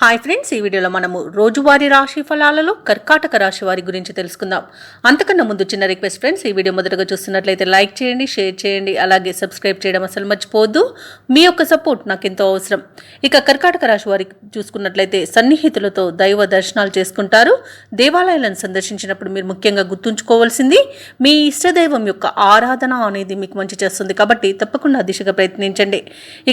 Hi friends ఈ వీడియోలో మనము రోజువారీ రాశి ఫలాలలో కర్కాటక రాశి వారి గురించి తెలుసుకుందాం. అంతకన్నా ముందు చిన్న రిక్వెస్ట్ ఫ్రెండ్స్ ఈ వీడియో మొదటగా చూస్తున్నట్లయితే లైక్ చేయండి షేర్ చేయండి అలాగే సబ్స్క్రైబ్ చేయడం అసలు మర్చిపోవద్దు. మీ యొక్క సపోర్ట్ నాకు ఎంతో అవసరం. ఇక కర్కాటక రాశి వారికి చూసుకున్నట్లయితే సన్నిహితులతో దైవ దర్శనాలు చేసుకుంటారు. దేవాలయాలను సందర్శించినప్పుడు మీరు ముఖ్యంగా గుర్తుంచుకోవాల్సింది మీ ఇష్టదైవం యొక్క ఆరాధన అనేది మీకు మంచి చేస్తుంది. కాబట్టి తప్పకుండా దిశగా ప్రయత్నించండి.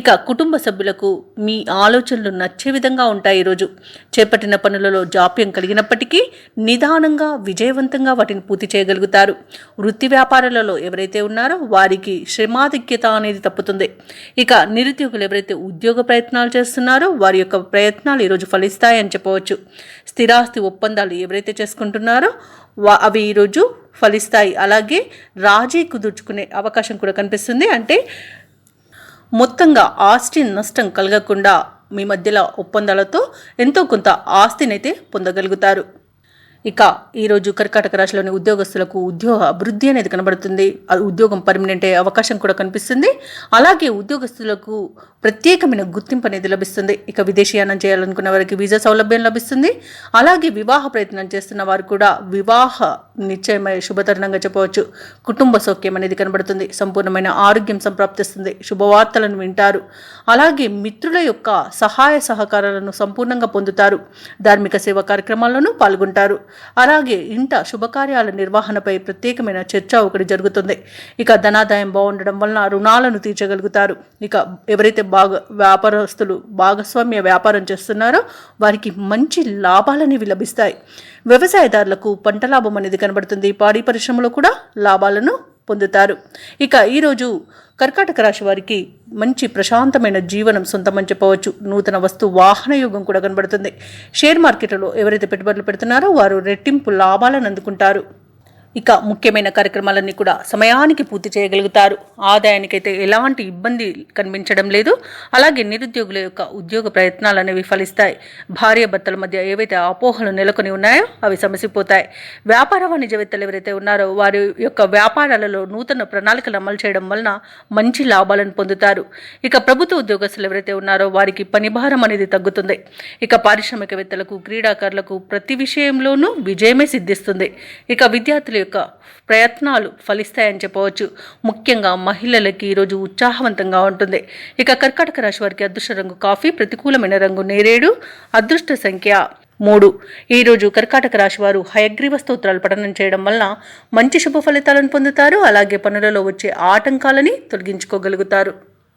ఇక కుటుంబ సభ్యులకు మీ ఆలోచనలు నచ్చే విధంగా ఉంటాయి. ఈరోజు. చేపట్టిన పనులలో జాప్యం కలిగినప్పటికీ నిదానంగా విజయవంతంగా వాటిని పూర్తి చేయగలుగుతారు. వృత్తి వ్యాపారాలలో ఎవరైతే ఉన్నారో వారికి శ్రమాధిక్యత అనేది తప్పుతుంది. ఇక నిరుద్యోగులు ఎవరైతే ఉద్యోగ ప్రయత్నాలు చేస్తున్నారో వారి యొక్క ప్రయత్నాలు ఈరోజు ఫలిస్తాయని చెప్పవచ్చు. స్థిరాస్తి ఒప్పందాలు ఎవరైతే చేసుకుంటున్నారో వా అవి ఈరోజు ఫలిస్తాయి. అలాగే రాజీ కుదుర్చుకునే అవకాశం కూడా కనిపిస్తుంది. అంటే మొత్తంగా ఆస్తి నష్టం కలగకుండా మీ మధ్యలో ఒప్పందాలతో ఎంతో కొంత ఆస్తినైతే పొందగలుగుతారు. ఇక ఈరోజు కర్కాటక రాశిలోని ఉద్యోగస్తులకు ఉద్యోగ అభివృద్ధి అనేది కనబడుతుంది. ఉద్యోగం పర్మనెంట్ అయ్యే అవకాశం కూడా కనిపిస్తుంది. అలాగే ఉద్యోగస్తులకు ప్రత్యేకమైన గుర్తింపు అనేది లభిస్తుంది. ఇక విదేశీయానం చేయాలనుకున్న వారికి వీసా సౌలభ్యం లభిస్తుంది. అలాగే వివాహ ప్రయత్నం చేస్తున్న వారు కూడా వివాహ నిశ్చయమై శుభతరుణంగా చెప్పవచ్చు. కుటుంబ సౌఖ్యం అనేది కనబడుతుంది. సంపూర్ణమైన ఆరోగ్యం సంప్రాప్తిస్తుంది. శుభవార్తలను వింటారు. అలాగే మిత్రుల యొక్క సహాయ సహకారాలను సంపూర్ణంగా పొందుతారు. ధార్మిక సేవా కార్యక్రమాల్లోనూ పాల్గొంటారు. అలాగే ఇంట శుభకార్యాల నిర్వహణపై ప్రత్యేకమైన చర్చ ఒకటి జరుగుతుంది. ఇక ధనాదాయం బాగుండడం వలన రుణాలను తీర్చగలుగుతారు. ఇక ఎవరైతే బాగా వ్యాపారస్తులు భాగస్వామ్య వ్యాపారం చేస్తున్నారో వారికి మంచి లాభాలనేవి లభిస్తాయి. వ్యవసాయదారులకు పంట లాభం అనేది కనబడుతుంది. పాడి పరిశ్రమలో కూడా లాభాలను పొందుతారు. ఇక ఈరోజు కర్కాటక రాశి వారికి మంచి ప్రశాంతమైన జీవనం సొంతమని చెప్పవచ్చు. నూతన వస్తు వాహన యోగం కూడా కనబడుతుంది. షేర్ మార్కెట్లో ఎవరైతే పెట్టుబడులు పెడుతున్నారో వారు రెట్టింపు లాభాలను అందుకుంటారు. ఇక ముఖ్యమైన కార్యక్రమాలన్నీ కూడా సమయానికి పూర్తి చేయగలుగుతారు. ఆదాయానికైతే ఎలాంటి ఇబ్బంది కనిపించడం లేదు. అలాగే నిరుద్యోగుల యొక్క ఉద్యోగ ప్రయత్నాలు అనేవి ఫలిస్తాయి. భార్య భర్తల మధ్య ఏవైతే అపోహలు నెలకొని ఉన్నాయో అవి సమసిపోతాయి. వ్యాపార వాణిజ్యవేత్తలు ఎవరైతే ఉన్నారో వారి యొక్క వ్యాపారాలలో నూతన ప్రణాళికలు అమలు చేయడం వలన మంచి లాభాలను పొందుతారు. ఇక ప్రభుత్వ ఉద్యోగస్తులు ఎవరైతే ఉన్నారో వారికి పని భారం అనేది తగ్గుతుంది. ఇక పారిశ్రామికవేత్తలకు క్రీడాకారులకు ప్రతి విషయంలోనూ విజయమే సిద్ధిస్తుంది. ఇక విద్యార్థులు యొక్క ప్రయత్నాలు ఫలిస్తాయని చెప్పవచ్చు. ముఖ్యంగా మహిళలకి ఈరోజు ఉత్సాహవంతంగా ఉంటుంది. ఇక కర్కాటక రాశి వారికి అదృష్ట రంగు కాఫీ ప్రతికూలమైన రంగు నేరేడు అదృష్ట సంఖ్య మూడు. ఈరోజు కర్కాటక రాశి వారు హయగ్రీవ స్తోత్రాలు పఠనం చేయడం వలన మంచి శుభ ఫలితాలను పొందుతారు. అలాగే పనులలో వచ్చే ఆటంకాలని తొలగించుకోగలుగుతారు.